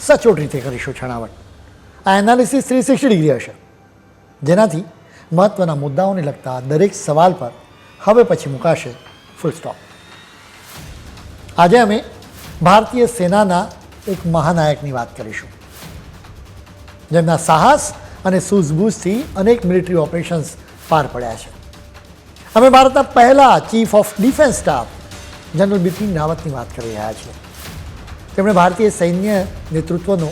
સચોટ રીતે કરીશું છણાવટ. આ એનાલિસિસ થ્રી સિક્સટી ડિગ્રી હશે. જેનાથી મહત્ત્વના મુદ્દાઓને લગતા દરેક સવાલ પર હવે પછી મુકાશે ફૂલ સ્ટોપ આજે અમે ભારતીય સેનાના એક મહાનાયકની વાત કરીશું. જેમના સાહસ અને સૂઝબૂઝથી અનેક મિલિટરી ઓપરેશન્સ પાર પડ્યા છે. અમે ભારતના પહેલા chief of defence staff general Bipin રાવતની વાત કરી રહ્યા છીએ. તેમણે ભારતીય સૈન્ય નેતૃત્વનો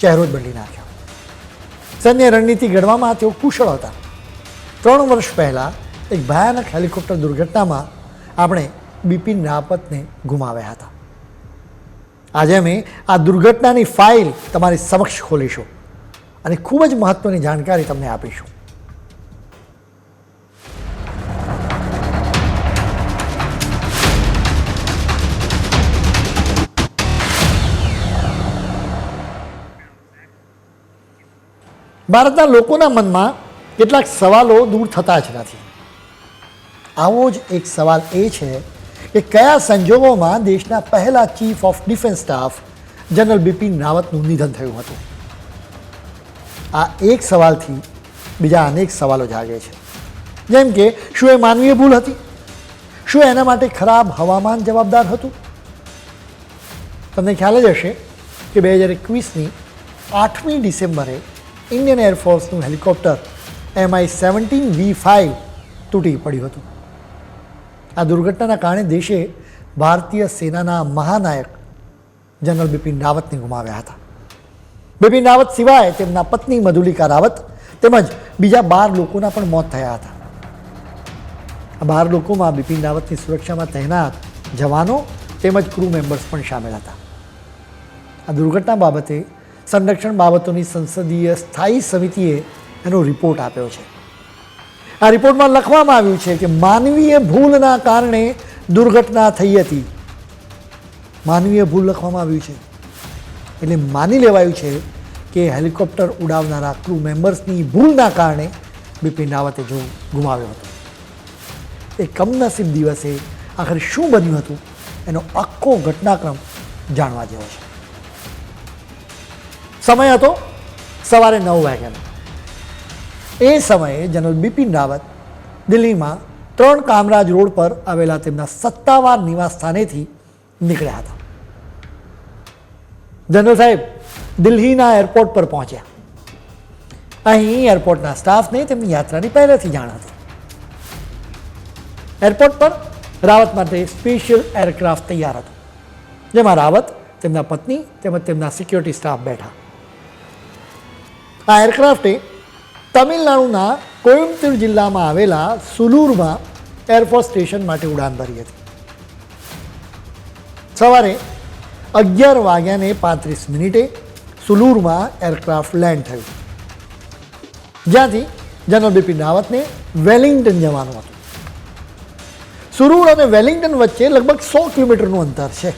ચહેરો જ બદલી નાખ્યો. સૈન્ય રણનીતિ ઘડવામાં તેઓ કુશળ હતા. ત્રણ વર્ષ પહેલાં એક ભયાનક હેલિકોપ્ટર દુર્ઘટનામાં આપણે બિપિન રાવતને ગુમાવ્યા હતા. આજે અમે આ દુર્ઘટનાની ફાઇલ તમારી સમક્ષ ખોલીશું અને ખૂબ જ મહત્ત્વની જાણકારી તમને આપીશું. ભારતના લોકોના મનમાં કેટલાક સવાલો દૂર થતા જ નથી. આવો જ એક સવાલ એ છે કે કયા સંજોગોમાં દેશના પહેલા chief of defence staff general Bipin રાવતનું નિધન થયું હતું? આ એક સવાલથી બીજા અનેક સવાલો જાગે છે. જેમ કે, શું એ માનવીય ભૂલ હતી? શું એના માટે ખરાબ હવામાન જવાબદાર હતું? તમને ખ્યાલ જ હશે કે બે હજાર એકવીસની આઠમી ડિસેમ્બરે Indian એરફોર્સનું helicopter MI seventeen V five તૂટી પડ્યું હતું. આ દુર્ઘટનાના કારણે દેશે ભારતીય સેનાના મહાનાયક જનરલ બિપિન રાવતને ગુમાવ્યા હતા. બિપિન રાવત સિવાય તેમના પત્ની મધુલિકા રાવત તેમજ બીજા બાર લોકોના પણ મોત થયા હતા. આ બાર લોકોમાં બિપિન રાવતની સુરક્ષામાં તહેનાત જવાનો તેમજ ક્રૂ મેમ્બર્સ પણ સામેલ હતા. આ દુર્ઘટના બાબતે સંરક્ષણ બાબતોની સંસદીય સ્થાયી સમિતિએ એનો રિપોર્ટ આપ્યો છે. આ રિપોર્ટમાં લખવામાં આવ્યું છે કે માનવીય ભૂલના કારણે દુર્ઘટના થઈ હતી. માનવીય ભૂલ લખવામાં આવ્યું છે. એટલે માની લેવાયું છે કે હેલિકોપ્ટર ઉડાવનારા ક્રૂ મેમ્બર્સની ભૂલના કારણે બિપિન રાવતે જો ગુમાવ્યો હતો. એ કમનસીબ દિવસે આખરે શું બન્યું હતું એનો આખો ઘટનાક્રમ જાણવા જેવો છે. સમય હતો? સવારે નવ વાગ્યાનો. એ સમયે જનરલ બિપિન રાવત દિલ્હીમાં ત્રણ કામરાજ રોડ પર આવેલા તેમના સત્તાવાર નિવાસ સ્થાનેથી નીકળ્યા હતા. જનરલ સાહેબ, દિલ્હીના એરપોર્ટ પર પહોંચ્યા. અહીં એરપોર્ટના સ્ટાફને તેમની યાત્રાની પહેલેથી જાણ હતી. એરપોર્ટ પર રાવત માટે સ્પેશિયલ એરક્રાફ્ટ તૈયાર હતો. જેમાં રાવત, તેમના પત્ની તેમજ તેમના સિક્યોરિટી સ્ટાફ બેઠા. આ એરક્રાફ્ટે તમિલનાડુના કોયમ્બતુર જિલ્લામાં આવેલા સુલૂરમાં એરફોર્સ સ્ટેશન માટે ઉડાન ભરી હતી. સવારે અગિયાર વાગ્યાને પાંત્રીસ મિનિટે સુલૂરમાં એરક્રાફ્ટ લેન્ડ થયું. જ્યાંથી જનરલ બિપિન રાવતને વેલિંગ્ટન જવાનું હતું. સુરૂર અને વેલિંગ્ટન વચ્ચે લગભગ સો કિલોમીટરનું અંતર છે.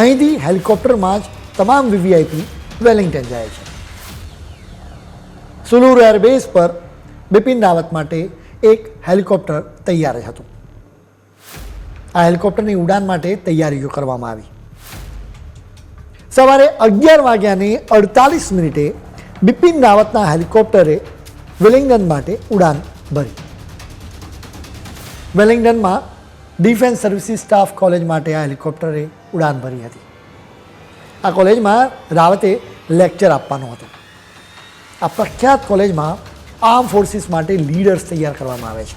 અહીંથી હેલિકોપ્ટરમાં જ તમામ વીવીઆઈપી વેલિંગ્ટન જાય છે. સુલૂર એરબેઝ પર બિપિન રાવત માટે એક હેલિકોપ્ટર તૈયાર હતું. આ હેલિકોપ્ટરની ઉડાન માટે તૈયારીઓ કરવામાં આવી. સવારે અગિયાર વાગ્યાની અડતાલીસ મિનિટે બિપિન રાવતના હેલિકોપ્ટરે વેલિંગ્ટન માટે ઉડાન ભરી. વેલિંગ્ટનમાં ડિફેન્સ સર્વિસીસ સ્ટાફ કોલેજ માટે આ હેલિકોપ્ટરે ઉડાન ભરી હતી. આ કોલેજમાં રાવતે લેક્ચર આપવાનો હતો. આ પ્રખ્યાત કોલેજમાં આર્મ ફોર્સિસ માટે લીડર્સ તૈયાર કરવામાં આવે છે.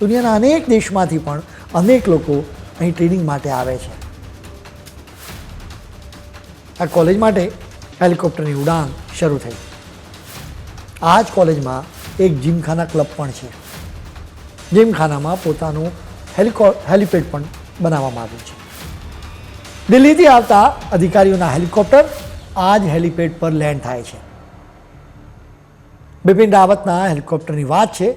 દુનિયાના અનેક દેશમાંથી પણ અનેક લોકો અહીં ટ્રેનિંગ માટે આવે છે. આ કોલેજ માટે હેલિકોપ્ટરની ઉડાન શરૂ થઈ. આ જ કોલેજમાં એક જીમખાના ક્લબ પણ છે. જીમખાનામાં પોતાનું હેલિકો, હેલિપેડ પણ બનાવવામાં આવ્યું છે. દિલ્હીથી આવતા અધિકારીઓના હેલિકોપ્ટર આ જ હેલિપેડ પર લેન્ડ થાય છે. બિપિન રાવતના હેલિકોપ્ટરની વાત છે,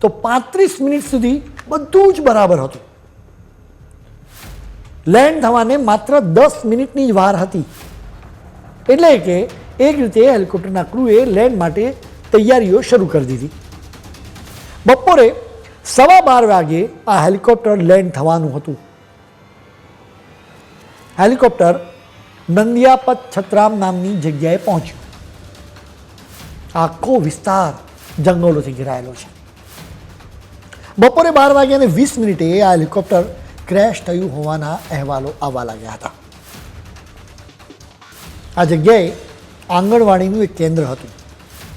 તો પાંત્રીસ મિનિટ સુધી બધું જ બરાબર હતું. લેન્ડ થવાને માત્ર દસ મિનિટની જ વાર હતી. એટલે કે એક રીતે હેલિકોપ્ટરના ક્રૂએ લેન્ડ માટે તૈયારીઓ શરૂ કરી દીધી. બપોરે સવા બાર વાગે આ હેલિકોપ્ટર લેન્ડ થવાનું હતું. હેલિકોપ્ટર નંદિયાપત છત્રામ નામની જગ્યાએ પહોંચ્યું. આખો વિસ્તાર જંગલોથી ઘેરાયેલો છે. બપોરે બાર વાગ્યાને વીસ મિનિટે આ હેલિકોપ્ટર ક્રેશ થયું હોવાના અહેવાલો આવવા લાગ્યા હતા. આ જગ્યાએ આંગણવાડીનું એક કેન્દ્ર હતું,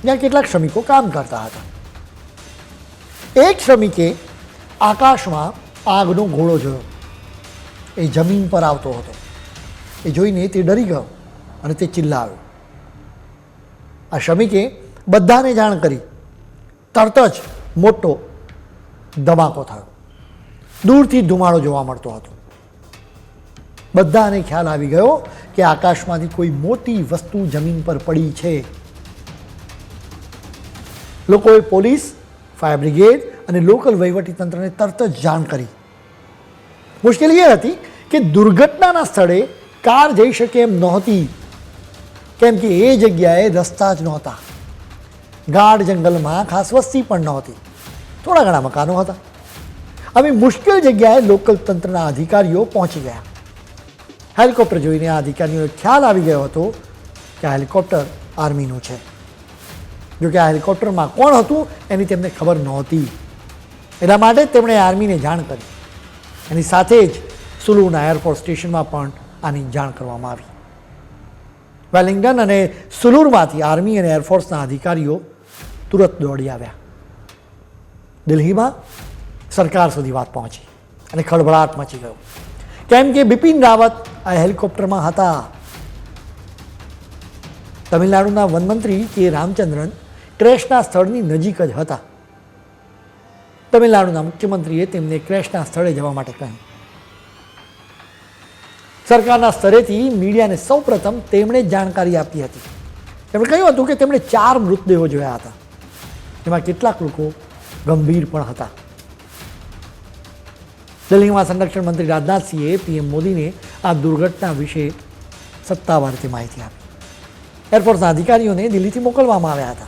જ્યાં કેટલાક શ્રમિકો કામ કરતા હતા. એક શ્રમિકે આકાશમાં આગનો ઘોડો જોયો. એ જમીન પર આવતો હતો. એ જોઈને તે ડરી ગયો અને તે ચિલ્લાવ્યો આ શ્રમિકે બધાને જાણ કરી. તરત જ મોટો ધમાકો થયો. દૂરથી ધુમાડો જોવા મળતો હતો. બધાને ખ્યાલ આવી ગયો કે આકાશમાંથી કોઈ મોટી વસ્તુ જમીન પર પડી છે. લોકોએ પોલીસ, ફાયર બ્રિગેડ અને લોકલ વહીવટીતંત્રને તરત જ જાણ કરી. મુશ્કેલી એ હતી કે દુર્ઘટનાના સ્થળે કાર જઈ શકે એમ નહોતી. કેમ કે એ જગ્યાએ રસ્તા જ નહોતા. ગાઢ જંગલમાં ખાસ વસ્તી પણ નહોતી. થોડા ઘણા મકાનો હતા. આવી મુશ્કેલ જગ્યાએ લોકલ તંત્રના અધિકારીઓ પહોંચી ગયા. હેલિકોપ્ટર જોઈને આ અધિકારીઓને ખ્યાલ આવી ગયો હતો કે આ હેલિકોપ્ટર આર્મીનું છે. જોકે આ હેલિકોપ્ટરમાં કોણ હતું એની તેમને ખબર નહોતી. એટલા માટે તેમણે આર્મીને જાણ કરી. એની સાથે જ સુલુના એરફોર્સ સ્ટેશનમાં પણ આની જાણ કરવામાં આવી. વેલિંગ્ટન અને સુલુરમાંથી આર્મી અને એરફોર્સના અધિકારીઓ તુરત દોડી આવ્યા. દિલ્હીમાં સરકાર સુધી વાત પહોંચી અને ખળભળાટ મચી ગયો. કેમ કે બિપિન રાવત આ હેલિકોપ્ટરમાં હતા. તમિલનાડુના વનમંત્રી કે રામચંદ્રન ક્રેશના સ્થળની નજીક જ હતા. તમિલનાડુના મુખ્યમંત્રીએ તેમને ક્રેશના સ્થળે જવા માટે કહ્યું. સરકારના સ્તરેથી મીડિયાને સૌપ્રથમ તેમણે જાણકારી આપી હતી. તેમણે કહ્યું હતું કે તેમણે ચાર મૃતદેહો જોયા હતા. એમાં કેટલાક લોકો ગંભીર પણ હતા. દિલ્હીમાં સંરક્ષણ મંત્રી રાજનાથસિંહે પીએમ મોદીને આ દુર્ઘટના વિશે સત્તાવાર રીતે માહિતી આપી. એરફોર્સના અધિકારીઓને દિલ્હીથી મોકલવામાં આવ્યા હતા.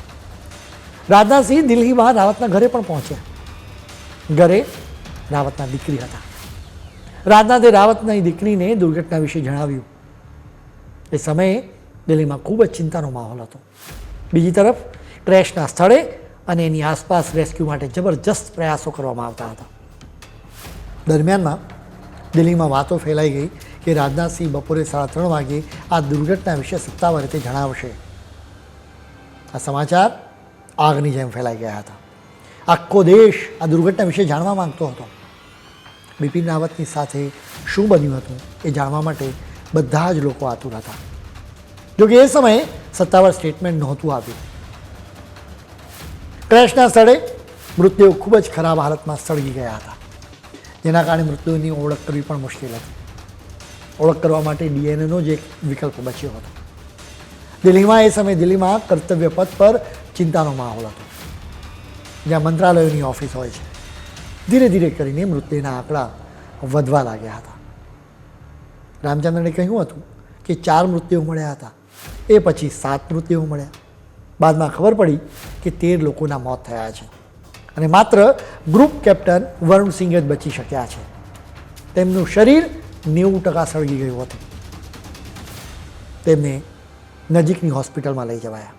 રાજનાથસિંહ દિલ્હીમાં રાવતના ઘરે પણ પહોંચ્યા. ઘરે રાવતના દીકરી હતા. રાજનાથે રાવતની દીકરીને દુર્ઘટના વિશે જણાવ્યું. એ સમયે દિલ્હીમાં ખૂબ જ ચિંતાનો માહોલ હતો. બીજી તરફ, ક્રેશના સ્થળે અને એની આસપાસ રેસ્ક્યુ માટે જબરજસ્ત પ્રયાસો કરવામાં આવતા હતા. દરમિયાનમાં દિલ્હીમાં વાતો ફેલાઈ ગઈ કે રાજનાથસિંહ બપોરે સાડા ત્રણ વાગે આ દુર્ઘટના વિશે સત્તાવાર રીતે જણાવશે. આ સમાચાર આગની જેમ ફેલાઈ ગયા હતા. આખો દેશ આ દુર્ઘટના વિશે જાણવા માંગતો હતો. બિપિન રાવતની સાથે શું બન્યું હતું એ જાણવા માટે બધા જ લોકો આતુર હતા. જોકે એ સમયે સત્તાવાર સ્ટેટમેન્ટ નહોતું આવ્યું. ક્રેશના સ્થળે મૃત્યુ ખૂબ જ ખરાબ હાલતમાં સળગી ગયા હતા. જેના કારણે મૃત્યુની ઓળખ કરવી પણ મુશ્કેલ હતી. ઓળખ કરવા માટે ડીએનએનો જ એક વિકલ્પ બચ્યો હતો. દિલ્હીમાં એ સમયે દિલ્હીમાં કર્તવ્ય પથ પર ચિંતાનો માહોલ હતો. જ્યાં મંત્રાલયોની ઓફિસ હોય છે. ધીરે ધીરે કરીને મૃત્યુના આંકડા વધવા લાગ્યા હતા. રામચંદ્રને કહ્યું હતું કે ચાર મૃત્યુઓ મળ્યા હતા. એ પછી સાત મૃત્યુ મળ્યા. બાદમાં ખબર પડી કે તેર લોકોના મોત થયા છે. અને માત્ર ગ્રુપ કેપ્ટન વરુણ સિંહ જ બચી શક્યા છે. તેમનું શરીર નેવું ટકા સળગી ગયું હતું. તેમને નજીકની હોસ્પિટલમાં લઈ જવાયા.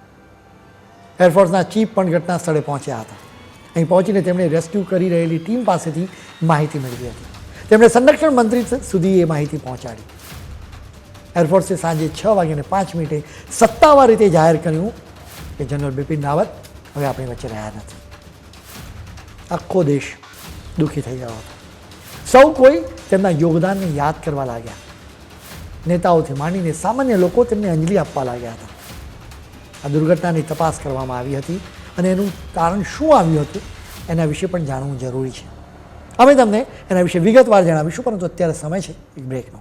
એરફોર્સના ચીફ પણ ઘટના સ્થળે પહોંચ્યા હતા. અહીં પહોંચીને તેમણે રેસ્ક્યુ કરી રહેલી ટીમ પાસેથી માહિતી મેળવી હતી. તેમણે સંરક્ષણ મંત્રી સુધી એ માહિતી પહોંચાડી. એરફોર્સે સાંજે છ વાગ્યાને પાંચ મિનિટે સત્તાવાર રીતે જાહેર કર્યું કે જનરલ બિપિન રાવત હવે આપણી વચ્ચે રહ્યા નથી. આખો દેશ દુઃખી થઈ ગયો હતો. સૌ કોઈ તેમના યોગદાનને યાદ કરવા લાગ્યા. નેતાઓથી માંડીને સામાન્ય લોકો તેમને અંજલિ આપવા લાગ્યા હતા. આ દુર્ઘટનાની તપાસ કરવામાં આવી હતી અને એનું કારણ શું આવ્યું હતું એના વિશે પણ જાણવું જરૂરી છે. અમે તમને એના વિશે વિગતવાર જણાવીશું, પરંતુ અત્યારે સમય છે એક બ્રેકનો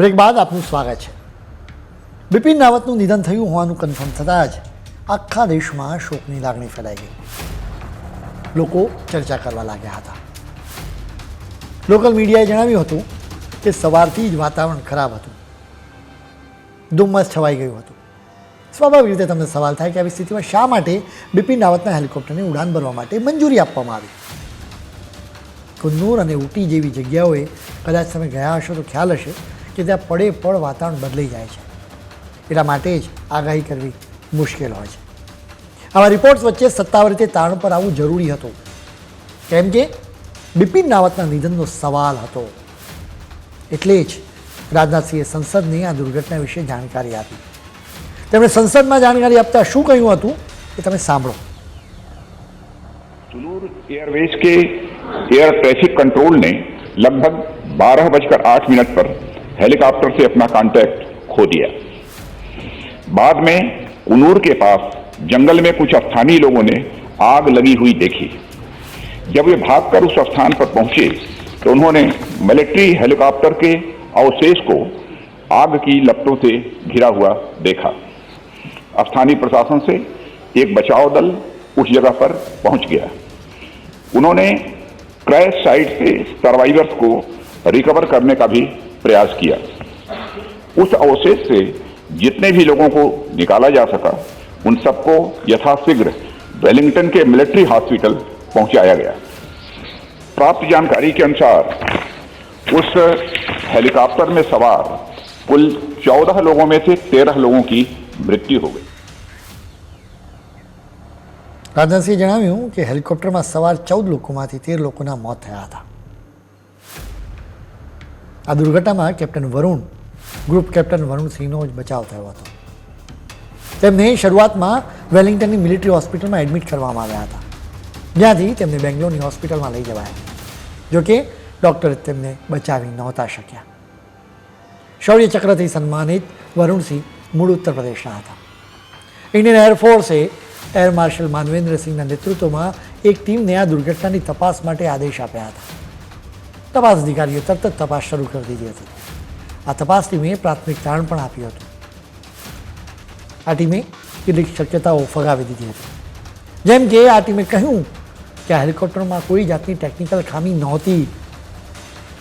બ્રેક બાદ આપનું સ્વાગત છે. બિપિન રાવતનું નિધન થયું હોવાનું કન્ફર્મ થતાં જ આખા દેશમાં શોકની લાગણી ફેલાઈ ગઈ. લોકો ચર્ચા કરવા લાગ્યા હતા. લોકલ મીડિયાએ જણાવ્યું હતું કે સવારથી જ વાતાવરણ ખરાબ હતું. ધુમ્મસ છવાઈ ગયું હતું. સ્વાભાવિક રીતે તમને સવાલ થાય કે આવી સ્થિતિમાં શા માટે બિપિન રાવતના હેલિકોપ્ટરને ઉડાન ભરવા માટે મંજૂરી આપવામાં આવી? કુન્નૂર અને ઉટી જેવી જગ્યાઓએ કદાચ તમે ગયા હશો તો ખ્યાલ હશે કે ત્યાં પડે પડ વાતાવરણ બદલાઈ જાય છે એટલા માટે જ આગાહી કરવી મુશ્કેલ હોય છે આવા રિપોર્ટ્સ વચ્ચે સત્તાવાર રીતે તારણ પર આવવું જરૂરી હતું કેમ કે બિપિન રાવતના નિધનનો સવાલ હતો એટલે જ રાજનાથસિંહે સંસદને આ દુર્ઘટના વિશે જાણકારી આપી તેમણે સંસદમાં જાણકારી આપતા શું કહ્યું હતું એ તમે સાંભળો सुलूर एयरवेज के एयर ट्रैफिक कंट्रोल ने लगभग बारह बजकर आठ मिनट पर हेलीकॉप्टर से अपना कांटेक्ट खो दिया। बाद में कुनूर के पास जंगल में कुछ स्थानीय लोगों ने आग लगी हुई देखी। जब वे भागकर उस स्थान पर पहुँचे तो उन्होंने मिलिट्री हेलीकॉप्टर के अवशेष को आग की लपटों से घिरा हुआ देखा। स्थानीय प्रशासन से एक बचाव दल उस जगह पर पहुँच गया। उन्होंने क्रैश साइट से सर्वाइवर्स को रिकवर करने का भी प्रयास किया उस अवशेष से जितने भी लोगों को निकाला जा सका उन सबको यथाशीघ्र वेलिंगटन के मिलिट्री हॉस्पिटल पहुंचाया गया प्राप्त जानकारी के अनुसार उस हेलीकॉप्टर में सवार कुल चौदह लोगों में से तेरह लोगों की मृत्यु हो गई રાજનાથસિંહે જણાવ્યું કે હેલિકોપ્ટરમાં સવાર ચૌદ લોકોમાંથી તેર લોકોના મોત થયા હતા આ દુર્ઘટનામાં captain Varun, group captain Varun સિંહનો જ બચાવ થયો હતો. તેમને શરૂઆતમાં વેલિંગ્ટનની મિલિટરી હોસ્પિટલમાં એડમિટ કરવામાં આવ્યા હતા. જ્યાંથી તેમને બેંગ્લોરની હોસ્પિટલમાં લઈ જવાયા. જોકે ડૉક્ટરે તેમને બચાવી નહોતા શક્યા. શૌર્ય ચક્રથી સન્માનિત વરુણસિંહ મૂળ ઉત્તર પ્રદેશના હતા. ઇન્ડિયન એરફોર્સે એર માર્શલ માનવેન્દ્રસિંહના નેતૃત્વમાં એક ટીમને આ દુર્ઘટનાની તપાસ માટે આદેશ આપ્યા હતા. તપાસ અધિકારીઓ તરત જ તપાસ શરૂ કરી દીધી હતી. આ તપાસ ટીમે પ્રાથમિક તારણ પણ આપ્યું હતું. આ ટીમે કેટલીક શક્યતાઓ ફગાવી દીધી હતી. જેમ કે આ ટીમે કહ્યું કે આ હેલિકોપ્ટરમાં કોઈ જાતની ટેકનિકલ ખામી નહોતી.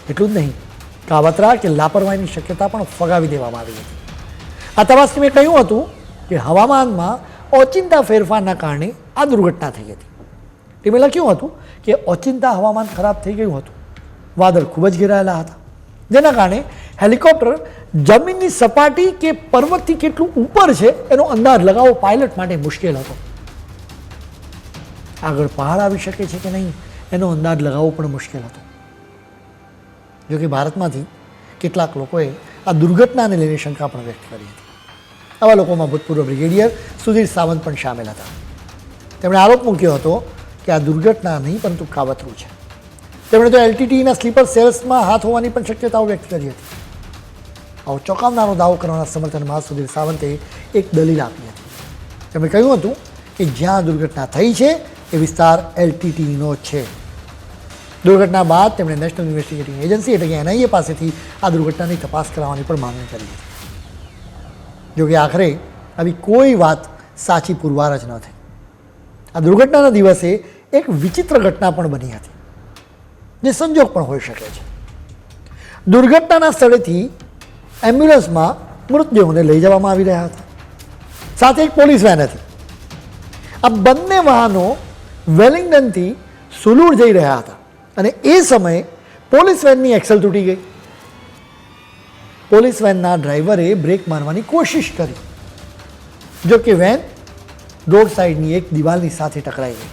એટલું જ નહીં, કાવતરા કે લાપરવાહીની શક્યતા પણ ફગાવી દેવામાં આવી હતી. આ તપાસ ટીમે કહ્યું હતું કે હવામાનમાં ઓચિંતા ફેરફારના કારણે આ દુર્ઘટના થઈ હતી. ટીમે લખ્યું હતું કે ઓચિંતા હવામાન ખરાબ થઈ ગયું હતું. વાદળ ખૂબ જ ઘેરાયેલા હતા. જેના કારણે હેલિકોપ્ટર જમીનની સપાટી કે પર્વતથી કેટલું ઉપર છે એનો અંદાજ લગાવવો પાયલટ માટે મુશ્કેલ હતો. આગળ પહાડ આવી શકે છે કે નહીં એનો અંદાજ લગાવવો પણ મુશ્કેલ હતો. જો કે ભારતમાંથી કેટલાક લોકોએ આ દુર્ઘટનાને લઈને શંકા પણ વ્યક્ત કરી હતી. આવા લોકોમાં ભૂતપૂર્વ બ્રિગેડિયર સુધીર સાવંત પણ સામેલ હતા. તેમણે આરોપ મૂક્યો હતો કે આ દુર્ઘટના નહીં, પરંતુ કાવતરું છે. તેમણે તો એલટીટીના સ્લીપર સેલ્સમાં હાથ હોવાની પણ શક્યતાઓ વ્યક્ત કરી હતી. આવો ચોંકાવનારો દાવો કરવાના સમર્થનમાં સુધીર સાવંતે એક દલીલ આપી હતી. તેમણે કહ્યું હતું કે જ્યાં દુર્ઘટના થઈ છે, એ વિસ્તાર એલટીટીનો છે. દુર્ઘટના બાદ તેમણે નેશનલ ઇન્વેસ્ટિગેટિંગ એજન્સી એટલે કે એનઆઈએ પાસેથી આ દુર્ઘટનાની તપાસ કરાવવાની પણ માંગણી કરી હતી. જોકે આખરે આવી કોઈ વાત સાચી પુરવાર જ ન થઈ. આ દુર્ઘટનાના દિવસે એક વિચિત્ર ઘટના પણ બની હતી. જે સંજોગ પણ હોઈ શકે છે. દુર્ઘટનાના સ્થળેથી એમ્બ્યુલન્સમાં મૃતદેહોને લઈ જવામાં આવી રહ્યા હતા. સાથે એક પોલીસ વેન હતી. આ બંને વાહનો વેલિંગડનથી સુલૂર જઈ રહ્યા હતા અને એ સમયે પોલીસ વેનની એક્સલ તૂટી ગઈ. પોલીસ વેનના ડ્રાઈવરે બ્રેક મારવાની કોશિશ કરી. જો કે વેન રોડ સાઈડની એક દિવાલની સાથે ટકરાઈ ગઈ.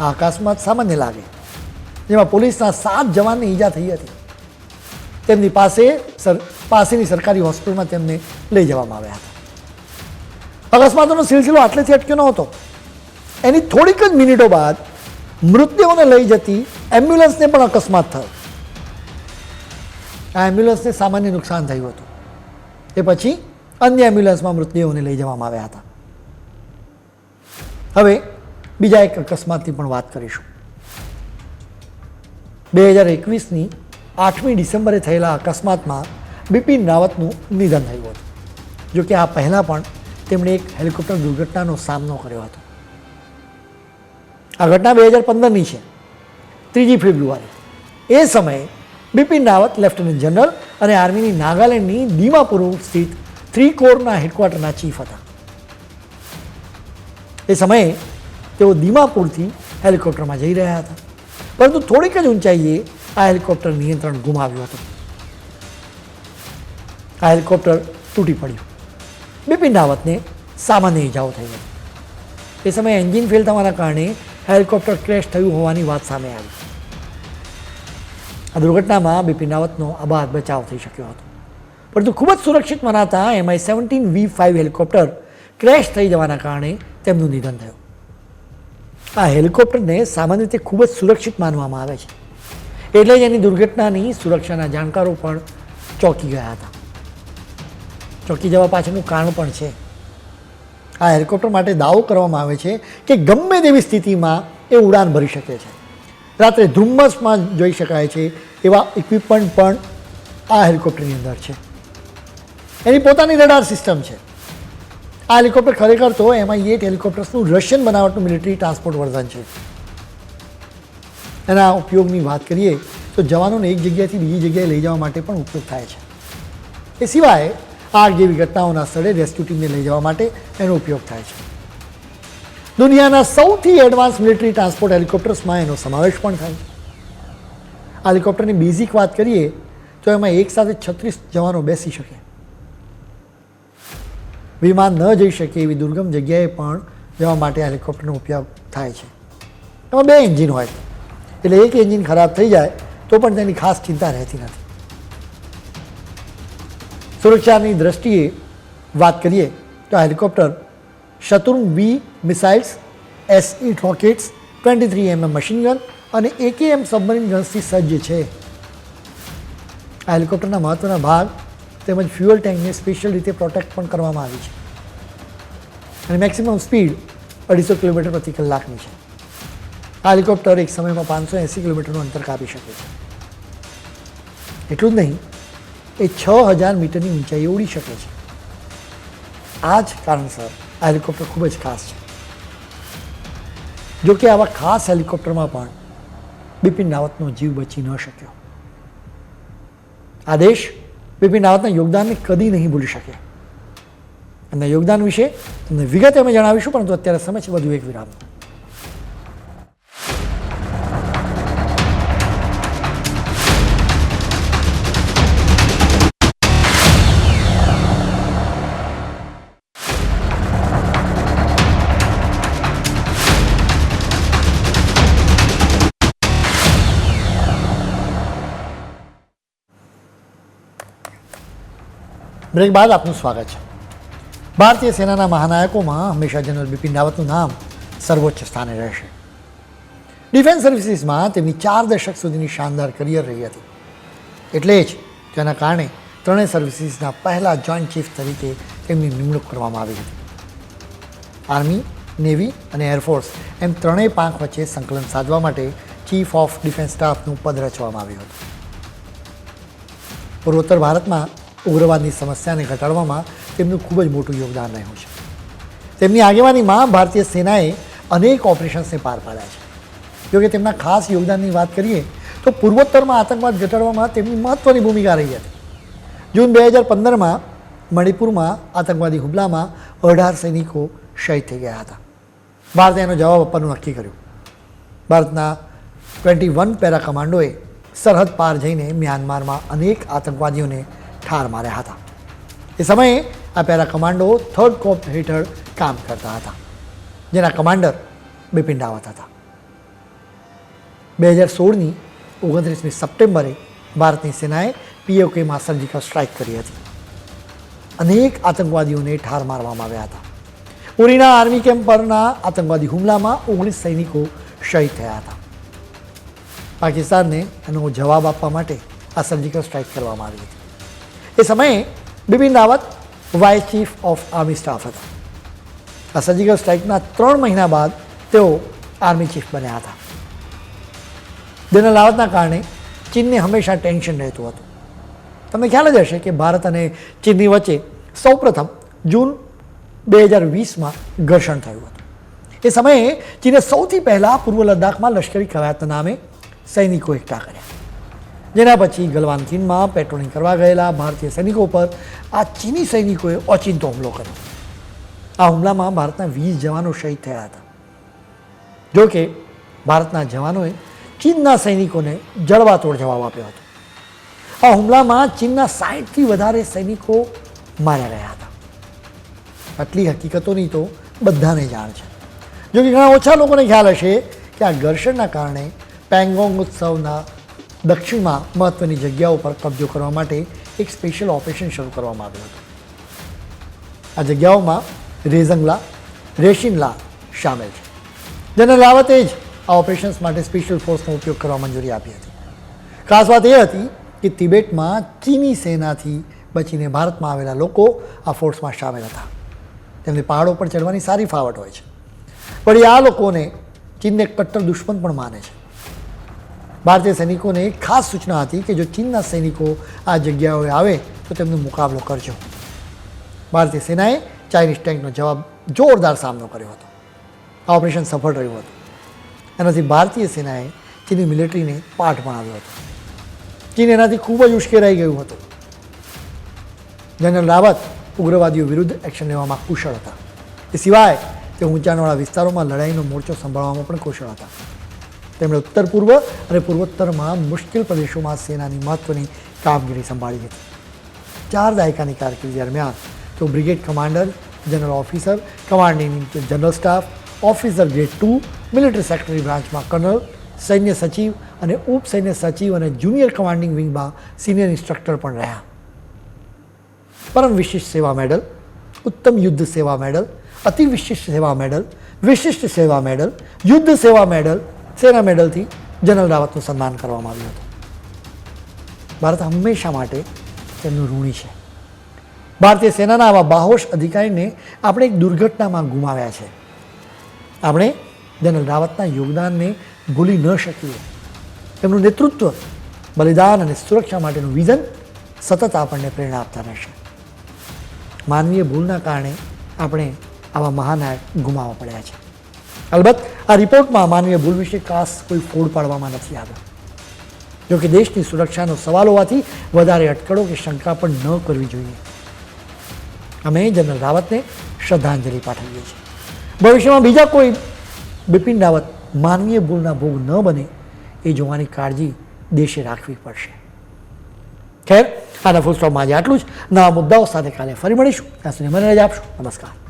આ અકસ્માત સામાન્ય લાગે. જેમાં પોલીસના સાત જવાનને ઈજા થઈ હતી. તેમની પાસે પાસેની સરકારી હોસ્પિટલમાં તેમને લઈ જવામાં આવ્યા હતા. અકસ્માતોનો સિલસિલો આટલેથી અટક્યો નહોતો. એની થોડીક જ મિનિટો બાદ મૃતદેહોને લઈ જતી એમ્બ્યુલન્સને પણ અકસ્માત થયો. આ એમ્બ્યુલન્સને સામાન્ય નુકસાન થયું હતું. એ પછી અન્ય એમ્બ્યુલન્સમાં મૃતદેહોને લઈ જવામાં આવ્યા હતા. હવે બીજા એક અકસ્માતની પણ વાત કરીશું. બે હજાર એકવીસની આઠમી ડિસેમ્બરે થયેલા અકસ્માતમાં બિપિન રાવતનું નિધન થયું હતું. જોકે આ પહેલાં પણ તેમણે એક હેલિકોપ્ટર દુર્ઘટનાનો સામનો કર્યો હતો. આ ઘટના બે હજાર પંદરની છે, ત્રીજી ફેબ્રુઆરી. એ સમયે બિપિન રાવત લેફ્ટનન્ટ જનરલ અને આર્મીની નાગાલેન્ડની દીમાપુર સ્થિત થ્રી કોરના હેડક્વાર્ટરના ચીફ હતા. એ સમયે તેઓ દીમાપુરથી હેલિકોપ્ટરમાં જઈ રહ્યા હતા. પરંતુ થોડીક જ ઊંચાઈએ આ હેલિકોપ્ટર નિયંત્રણ ગુમાવ્યું હતું. આ હેલિકોપ્ટર તૂટી પડ્યું. બિપિન રાવતને સામાન્ય ઇજાઓ થઈ ગઈ. એ સમયે એન્જિન ફેલ થવાના કારણે હેલિકોપ્ટર ક્રેશ થયું હોવાની વાત સામે આવી. આ દુર્ઘટનામાં બિપિન રાવતનો આબાદ બચાવ થઈ શક્યો હતો. પરંતુ ખૂબ જ સુરક્ષિત મનાતા MI seventeen V five helicopter crash થઈ જવાના કારણે તેમનું નિધન થયું. આ હેલિકોપ્ટરને સામાન્ય રીતે ખૂબ જ સુરક્ષિત માનવામાં આવે છે. એટલે જ એની દુર્ઘટનાની સુરક્ષાના જાણકારો પણ ચોંકી ગયા હતા. ચોંકી જવા પાછળનું કારણ પણ છે. આ હેલિકોપ્ટર માટે દાવો કરવામાં આવે છે કે ગમે તેવી સ્થિતિમાં એ ઉડાન ભરી શકે છે. રાત્રે ધુમ્મસમાં જોઈ શકાય છે એવા ઇક્વિપમેન્ટ પણ આ હેલિકોપ્ટરની અંદર છે. એની પોતાની રડાર સિસ્ટમ છે. આ હેલિકોપ્ટર ખરેખર તો એમાં એટ હેલિકોપ્ટર્સનું રશિયન બનાવટનું મિલિટરી ટ્રાન્સપોર્ટ વર્ઝન છે. એના ઉપયોગની વાત કરીએ તો જવાનોને એક જગ્યાએથી બીજી જગ્યાએ લઈ જવા માટે પણ ઉપયોગ થાય છે. એ સિવાય આગ જેવી ઘટનાઓના સ્થળે રેસ્ક્યુ ટીમને લઈ જવા માટે એનો ઉપયોગ થાય છે. દુનિયાના સૌથી એડવાન્સ મિલિટરી ટ્રાન્સપોર્ટ હેલિકોપ્ટર્સમાં એનો સમાવેશ પણ થાય હેલિકોપ્ટરની બેઝિક વાત કરીએ તો એમાં એક સાથે છત્રીસ જવાનો બેસી શકે. વિમાન ન જઈ શકે એવી દુર્ગમ જગ્યાએ પણ જવા માટે હેલિકોપ્ટરનો ઉપયોગ થાય છે. એમાં બે એન્જિન હોય. એટલે એક એન્જિન ખરાબ થઈ જાય તો પણ તેની ખાસ ચિંતા રહેતી નથી. સુરક્ષાની દ્રષ્ટિએ વાત કરીએ તો helicopter શત્રુંગ V missiles SE rockets, twenty three MM machine gun અને એકેએમ સબમરીન ગન્સથી સજ્જ છે. આ હેલિકોપ્ટરના મહત્ત્વના ભાગ તેમજ ફ્યુઅલ ટેન્કને સ્પેશિયલ રીતે પ્રોટેક્ટ પણ કરવામાં આવી છે. અને મેક્સિમમ સ્પીડ અઢીસો કિલોમીટર પ્રતિ કલાકની છે. આ હેલિકોપ્ટર એક સમયમાં પાંચસો એંસી કિલોમીટરનું અંતર કાપી શકે છે. એટલું જ નહીં, એ છ હજાર મીટરની ઊંચાઈ ઉડી શકે છે. આ જ કારણસર આ હેલિકોપ્ટર ખૂબ જ ખાસ છે. જોકે આવા ખાસ હેલિકોપ્ટરમાં પણ બિપિન રાવતનો જીવ બચી ન શક્યો. આ દેશ બિપિન રાવતના યોગદાનને કદી નહીં ભૂલી શકે એમના યોગદાન વિશે તમને વિગતે અમે જણાવીશું, પરંતુ અત્યારે સમય છે, વધુ એક વિરામ. બ્રેક બાદ આપનું સ્વાગત છે. ભારતીય સેનાના મહાનાયકોમાં હંમેશા જનરલ બિપિન રાવતનું નામ સર્વોચ્ચ સ્થાને રહેશે. ડિફેન્સ સર્વિસીસમાં તેમની ચાર દશક સુધીની શાનદાર કરિયર રહી હતી. એટલે જ તેના કારણે ત્રણેય સર્વિસીસના પહેલા જોઈન્ટ ચીફ તરીકે તેમની નિમણૂક કરવામાં આવી હતી. આર્મી, નેવી અને એરફોર્સ એમ ત્રણેય પાંખ વચ્ચે સંકલન સાધવા માટે ચીફ ઓફ ડિફેન્સ સ્ટાફનું પદ રચવામાં આવ્યું હતું. પૂર્વોત્તર ભારતમાં ઉગ્રવાદની સમસ્યાને ઘટાડવામાં તેમનું ખૂબ જ મોટું યોગદાન રહ્યું છે. તેમની આગેવાનીમાં ભારતીય સેનાએ અનેક ઓપરેશન્સને પાર પાડ્યા છે. જોકે તેમના ખાસ યોગદાનની વાત કરીએ તો પૂર્વોત્તરમાં આતંકવાદ ઘટાડવામાં તેમની મહત્ત્વની ભૂમિકા રહી હતી. જૂન બે હજાર પંદરમાં મણિપુરમાં આતંકવાદી હુમલામાં અઢાર સૈનિકો શહીદ થઈ ગયા હતા. ભારતે એનો જવાબ આપવાનું નક્કી કર્યું. ભારતના ટ્વેન્ટી વન પેરા કમાન્ડોએ સરહદ પાર જઈને મ્યાનમારમાં અનેક આતંકવાદીઓને ઠાર માર્યા હતા. એ સમયે આ પેરા કમાન્ડો થર્ડ કોપ હેઠળ કામ કરતા હતા, જેના કમાન્ડર બિપિન રાવત હતા. બે હજાર સોળની ઓગણત્રીસમી સપ્ટેમ્બરે ભારતની સેનાએ પીઓકેમાં સર્જિકલ સ્ટ્રાઇક કરી હતી. અનેક આતંકવાદીઓને ઠાર મારવામાં આવ્યા હતા. ઉરીના આર્મી કેમ્પ પરના આતંકવાદી હુમલામાં ઓગણીસ સૈનિકો શહીદ થયા હતા. પાકિસ્તાનને એનો જવાબ આપવા માટે આ સર્જિકલ સ્ટ્રાઇક કરવામાં આવી હતી. એ સમયે Bipin Rawat vice chief of army staff હતા. આ સર્જિકલ સ્ટ્રાઇકના ત્રણ મહિના બાદ તેઓ આર્મી ચીફ બન્યા હતા. જનરલ રાવતના કારણે ચીનને હંમેશા ટેન્શન રહેતું હતું. તમને ખ્યાલ જ હશે કે ભારત અને ચીનની વચ્ચે સૌપ્રથમ જૂન બે હજાર વીસમાં ઘર્ષણ થયું હતું. એ સમયે ચીને સૌથી પહેલાં પૂર્વ લદ્દાખમાં લશ્કરી કવાયતના નામે સૈનિકો એકઠા કર્યા. જેના પછી ગલવાન પેટ્રોલિંગ કરવા ગયેલા ભારતીય સૈનિકો પર આ ચીની સૈનિકોએ ઓચિંતો હુમલો કર્યો. આ હુમલામાં ભારતના વીસ જવાનો શહીદ થયા હતા. જો કે ભારતના જવાનોએ ચીનના સૈનિકોને જડબાતોડ જવાબ આપ્યો હતો. આ હુમલામાં ચીનના સાહીઠથી વધારે સૈનિકો માર્યા ગયા હતા. આટલી હકીકતોની તો બધાને જાણ છે. જોકે ઘણા ઓછા લોકોને ખ્યાલ હશે કે આ ઘર્ષણના કારણે પેંગોંગ ઉત્સવના દક્ષિણમાં મહત્ત્વની જગ્યાઓ પર કબજો કરવા માટે એક સ્પેશિયલ ઓપરેશન શરૂ કરવામાં આવ્યું હતું. આ જગ્યાઓમાં રેઝંગલા રેશિનલા સામેલ છે. જનરલ રાવતે જ આ ઓપરેશન્સ માટે સ્પેશિયલ ફોર્સનો ઉપયોગ કરવા મંજૂરી આપી હતી. ખાસ વાત એ હતી કે તિબેટમાં ચીની સેનાથી બચીને ભારતમાં આવેલા લોકો આ ફોર્સમાં સામેલ હતા. તેમને પહાડો પર ચડવાની સારી ફાવટ હોય છે. વળી આ લોકોને ચીનને કટ્ટર દુશ્મન પણ માને છે. ભારતીય સૈનિકોને એક ખાસ સૂચના હતી કે જો ચીનના સૈનિકો આ જગ્યાઓએ આવે, તો તેમનો મુકાબલો કરજો. ભારતીય સેનાએ ચાઇનીઝ ટેન્કનો જવાબ જોરદાર સામનો કર્યો હતો. આ ઓપરેશન સફળ રહ્યું હતું. એનાથી ભારતીય સેનાએ ચીની મિલિટરીને પાઠ ભણાવ્યો હતો. ચીન એનાથી ખૂબ જ ઉશ્કેરાઈ ગયું હતું. જનરલ રાવત ઉગ્રવાદીઓ વિરુદ્ધ એક્શન લેવામાં કુશળ હતા. એ સિવાય તે ઊંચાણવાળા વિસ્તારોમાં લડાઈનો મોરચો સંભાળવામાં પણ કુશળ હતા. તેમણે ઉત્તર પૂર્વ અને પૂર્વોત્તરમાં મુશ્કેલ પ્રદેશોમાં સેનાની મહત્ત્વની કામગીરી સંભાળી હતી ચાર દાયકાની કારકિર્દી દરમિયાન તેઓ brigade commander, general officer commanding general staff, officer grade two, military secretary બ્રાન્ચમાં colonel, સૈન્ય સચિવ અને ઉપ સૈન્ય સચિવ અને જુનિયર કમાન્ડિંગ વિંગમાં સિનિયર ઇન્સ્ટ્રક્ટર પણ રહ્યા. પરમ વિશિષ્ટ સેવા મેડલ, ઉત્તમ યુદ્ધ સેવા મેડલ અતિ વિશિષ્ટ સેવા મેડલ, વિશિષ્ટ સેવા મેડલ, યુદ્ધ સેવા મેડલ સેના મેડલથી જનરલ રાવતનું સન્માન કરવામાં આવ્યું હતું. ભારત હંમેશા માટે તેમનું ઋણી છે. ભારતીય સેનાના આવા બાહોશ અધિકારીને આપણે એક દુર્ઘટનામાં ગુમાવ્યા છે. આપણે જનરલ રાવતના યોગદાનને ભૂલી ન શકીએ. તેમનું નેતૃત્વ, બલિદાન અને સુરક્ષા માટેનું વિઝન સતત આપણને પ્રેરણા આપતા રહેશે. માનવીય ભૂલના કારણે આપણે આવા મહાનાયક ગુમાવવા પડ્યા છે. અલબત્ત, આ રિપોર્ટમાં માનવીય ભૂલ વિશે ખાસ કોઈ ફોડ પાડવામાં નથી આવ્યો. જોકે દેશની સુરક્ષાનો સવાલ હોવાથી વધારે અટકળો કે શંકા પણ ન કરવી જોઈએ. અમે જનરલ રાવતને શ્રદ્ધાંજલિ પાઠવીએ છીએ. ભવિષ્યમાં બીજા કોઈ બિપિન રાવત માનવીય ભૂલના ભોગ ન બને એ જોવાની કાળજી દેશે રાખવી પડશે. ખેર, આના ફૂલ સ્ટોપમાં આજે આટલું જ. નવા મુદ્દાઓ સાથે કાલે ફરી મળીશું. ત્યાં સુધી મને રજા આપશો. નમસ્કાર.